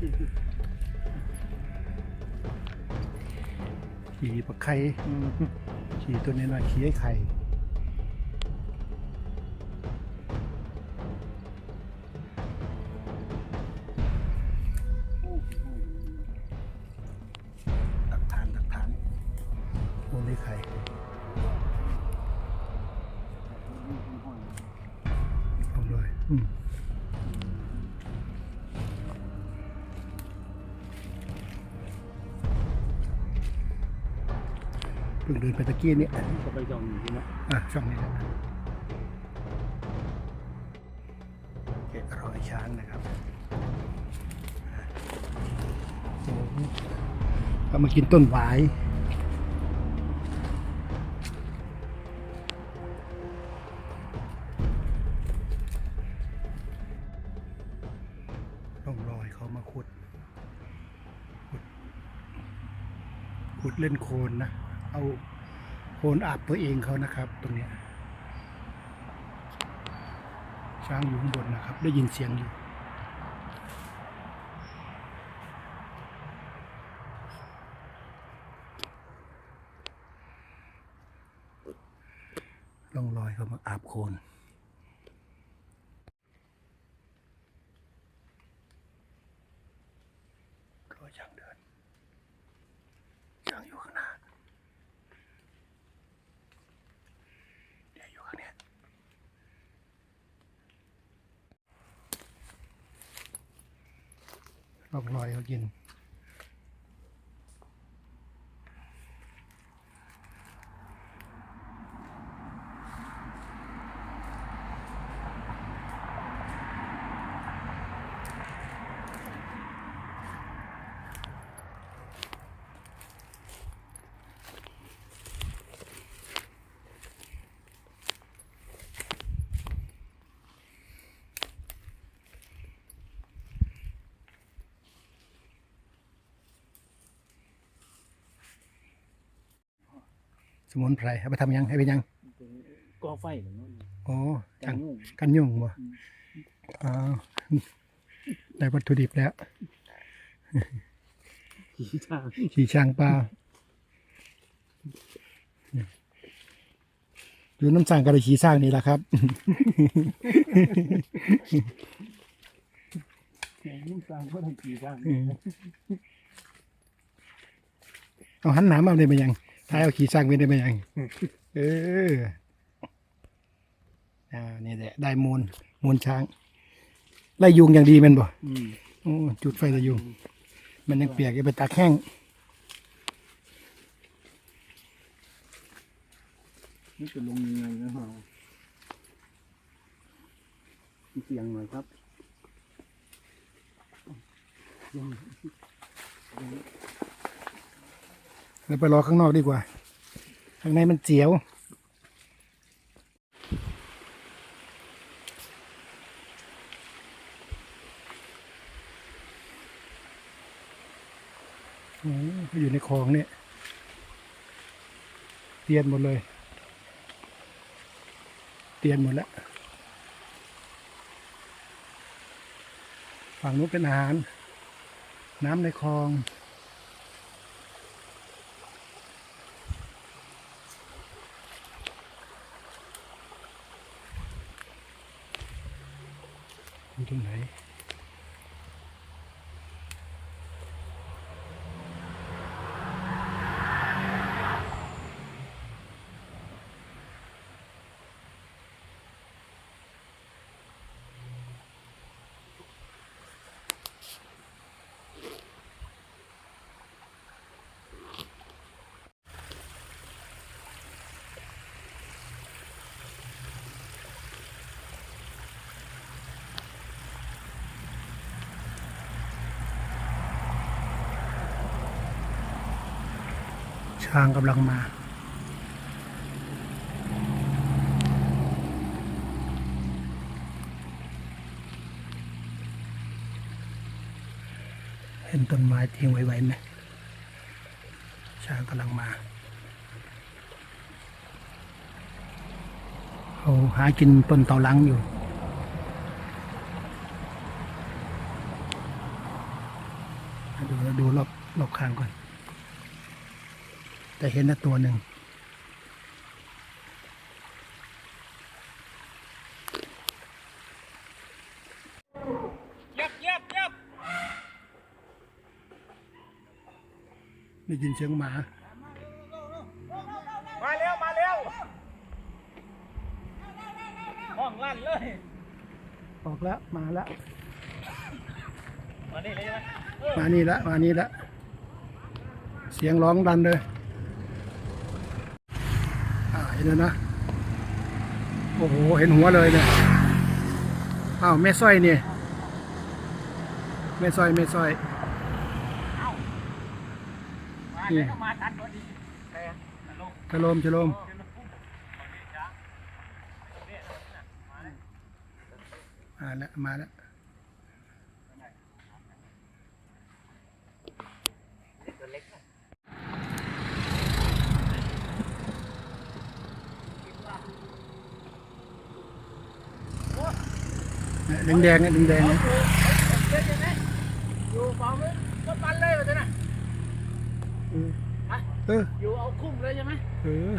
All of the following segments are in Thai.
ขี่ปลาไข่ขี่ตัวนี้หน่อยขี่ไอ้ไข่ตักทานตักทานโอ้ไอ้ไข่เอาเลยอืม พิ่งเดินไปตะกี้เนี่ยก็ไปจองอยู่ที่นั่นอะช่องนี้แหละเกะรอยช้างนะครับโอ้โหเอามากินต้นหวายต้องรอยเขามาขุด ขุด ขุดเล่นโคลนนะ เอาโคนอาบตัวเองเขานะครับ ตรงเนี้ยช้างอยู่ข้างบนนะครับ ได้ยินเสียงอยู่ลองลอยเขามาอาบโคนรอยช้างเดินช้างอยู่ข้างหน้า เดี๋ยวอยู่ข้างเนี้ย บองลอยเขากิน สมุนไพรเอาไปทำยังให้ไปยังก่อไฟเหรอเนาะอ๋อจักันงยุ่งกันยุ่งบ่อ๋อได้วัตถุดิบแล้วขี่ช้างขี่ช้างปลาอยู่น้ำสั่งกระขี่สร้างนี่แหละครับแข่งยุ่งช้างก็ต้องขี่ช้างเอาหันหนามเอาได้ไหมยัง ท้ายเอาขี่สร้างไปได้ไหมยังเอออ่านี่แหละได้มูลมูลช้างไล่ยุงอย่างดีแมันบ่อืมโอ้จุดไฟไล่ยุง มันยังเปียกอย่าไปตากแห้งนี่จะลงยังไงนะฮะมีเสียงหน่อยครับยัง เราไปรอข้างนอกดีกว่า ข้างในมันเจียว โอ้อยู่ในคลองเนี่ยเตียนหมดเลย เตียนหมดแล้ว ฝั่งนู้นเป็นอาหาร น้ำในคลอง ช้างกำลังมา เห็นต้นไม้ทิ้งไว้ไว้ไหมช้างกำลังมาเขาหากินต้นเตาลังอยู่ดูดูรอบรอบข้างก่อน แต่เห็นนะตัวหนึ่งยับยับยับได้ยินเสียงหมา มาเร็ว มาเร็วห้องลั่นเลย ออกแล้ว มาแล้ว มานี่เลยใช่ไหมมานี่ละ มานี่ละ เสียงร้องดันเลยอ่าเห็ นแล้วนะ โอ้โห เห็นหัวเลยเนี่ยอ้าวแม่สร้อยเนี่ยแม่สร้อยแม่สร้อยมาเดี๋ยวก็มาตัดตัวดีแต่ลงชะลมชะลมมาแล้วมาแล้วเล็กนะ แดงแดงๆเนี่ยแดงๆเนี่ยอยู่ฟองเลยก็ปันเลยว่าจะน่ะเอออยู่เอาคุ้มเลยใช่ไหมเออ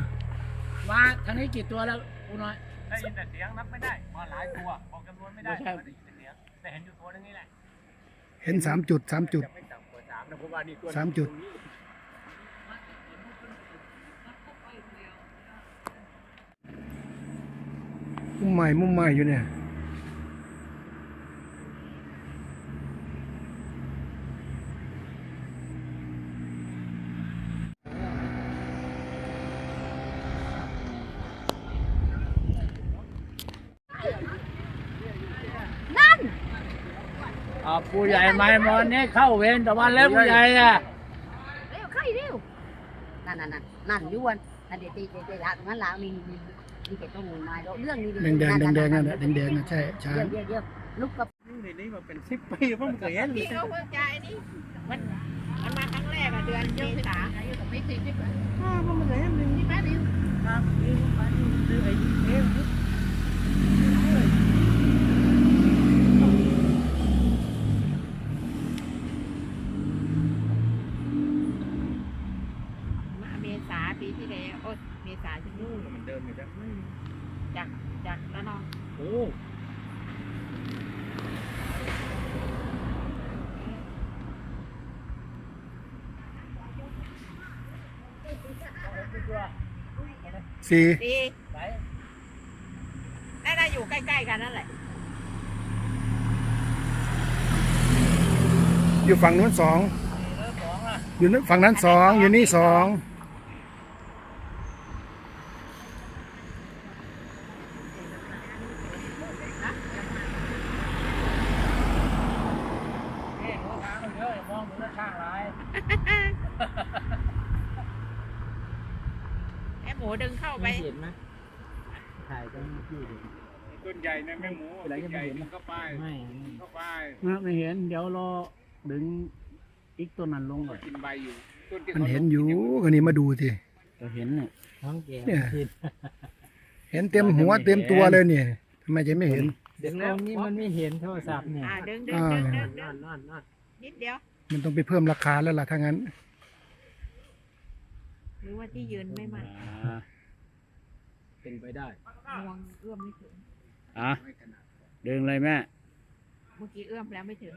มาทางนี้กี่ตัวแล้วกูน้อยได้ยินแต่เสียงนับไม่ได้มาหลายตัวบอกจำนวนไม่ได้ไม่ใช่ได้ยินแต่เสียงแต่เห็นอยู่ตัวนึงนี่แหละเห็นสามจุดสามจุดจะไม่ต่ำกว่าสามนะเพราะว่านี่ตัวสามจุดมุมใหม่มุมใหม่อยู่เนี่ย อ่าผู้ใหญ่ไม้มอนนี่เข้าเวรตะวันแล้วผู้ใหญ่อะเร็วใครเร็วนั่นนั่นนั่นนั่นอยวนนั่นเดี๋ยวตีเดี๋ยวหลังงั้นหลังนี่นี่นี่เก็บต้องมาเรื่องนี้แดงแดงแดงแดงๆนั่นแหละแดงแดงๆน่ะใช่ใช่เดี๋ยวเดี๋ยวเดี๋ยวลุกกับนี่นี่มาเป็นสิบปีเพิ่งเคยเห็นพี่เขาเพิ่งจ่ายนี่มันมันมาครั้งแรกอะเดือนเมษาอยู่กับไม่ตีไม่ไปอ้าวมันเหลือหนึ่งนี่แป๊บเดียวครับนี่มาดูไอ้เอ๊ะ มาเมษาปี ที่แล้วโอ้เมษาที่นู่นมันเดิมอยู่จ้ะจากจากแล้วน้องโอ้สี่ดีน่าจะอยู่ใกล้ๆกันนั่นแหละ อยู่ฝั่งนู้นสอง อยู่นู้นฝั่งนั้นสองอยู่นี่สอง เอ๊ะหัวทางมันเยอะอย่ามองดูหน้าข้างร้าย ไอ้หมู ดึงเข้าไป เห็นไหมถ่ายกันที่เห็นต้นใหญ่นะแม่หมูอะไรก็ไม่เห็นต้ใญ่เข้าไปไม่เข้าไปไม่เห็น เดี๋ยวรอดึงอีกตัวนั้นลงก่อนกินใบอยู่ต้นที่มันเห็นอยู่ก็นี่มาดูสิก็เห็นเนี่ยทั้งแกเนี่ยเห็นเต็มหัวเต็มตัวเลยเนี่ยทำไมจะไม่เห็นเดี๋ยวตรงนี้มันไม่เห็นโทรศัพท์เนี่ยอ่าดึงดึงอ่าดึงดึงดึนั่งนนั่นนั่นนิดเดียว มันต้องไปเพิ่มราคาแล้วล่ะถ้างั้น หรือว่าที่ยืนไม่มาอ่าเป็นไปได้งวงเอื้อมไม่ถึง อะดึงเลยแม่ เมื่อกี้เอื้อมแล้วไม่ถึง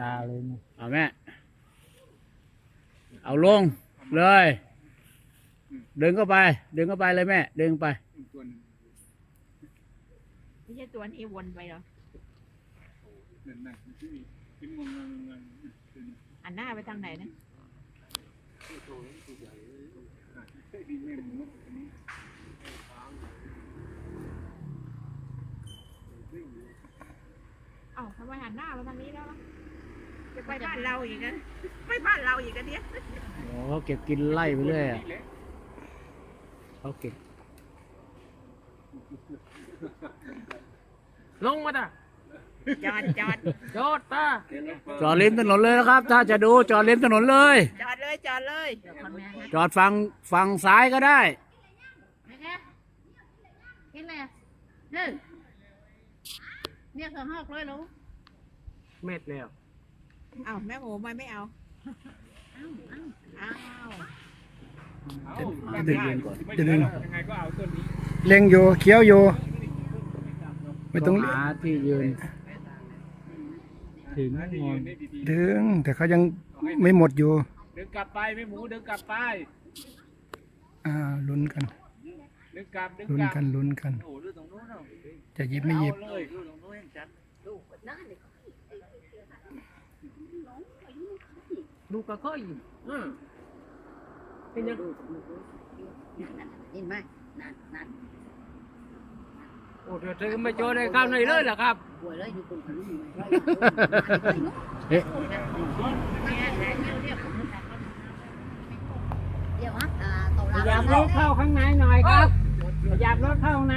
ตาเลยเอาแม่ เอาลงเลย ดึงเข้าไป ดึงเข้าไปเลยแม่ ดึงไป ตัวนึงไม่ใช่ตัวนี้วนไปเหรอ นั่นน่ะที่ที่มึงมึงมึง อันหน้าไปทางไหนนะที่แม่หมูอันนี้เอ้าทำไมหันหน้ามาทางนี้แล้วล่ะจะไปบ้านเราอีกนะไปบ้านเราอีกกันเนี่ยโอ้เขาเก็บกินไล่ไปเรื่อยอะนี่แหละเขาเก็บ ลงมาจ้ะ จอดจอดจอดตาจอดริมถนนเลยนะครับ ถ้าจะดูจอดริมถนนเลย จอดเลยจอดเลยจอดฝั่งฝั่งซ้ายก็ได้ไม่แค่เห็นไหมเด้อเนี่ยสองหอกเลยลูกเม็ดแล้วเอาแม่หมูมันไม่เอาอ้าวอ้าวอ้าวเอาจะดึงจะดึงยังไงก็เอาต้นนี้เล็งอยู่เคี้ยวอยู่ไม่ต้องหาที่ยืน ถึงนะที่งอยืนนได้ดีดึงแต่เขายังไม่หมดอยู่ๆเดินกลับไปไม่หมูเดินกลับไป อ่าลุ้นกันเดินกลับเดินลุ้นกลับกันลุ้นกัน โอ้ดูตรงนู้นเนาะจะหยิบไม่หยิบ เอาเลยดูตรงนู้นเห็นชัดดูนั่นเลยลูกก็ค่อยอืมเป็นยังดูนั่นเห็นไหมนั่นนั่นโอ้ เดี๋ยวเธอไม่โจได้ข้าวในเลยเหรอครับป่วยเลยดูคนคนนี้เอ๊ะเดี๋ยวฮะอ่าโตแล้วขยับรถเข้าข้างในหน่อยครับขยับรถเข้าข้างใน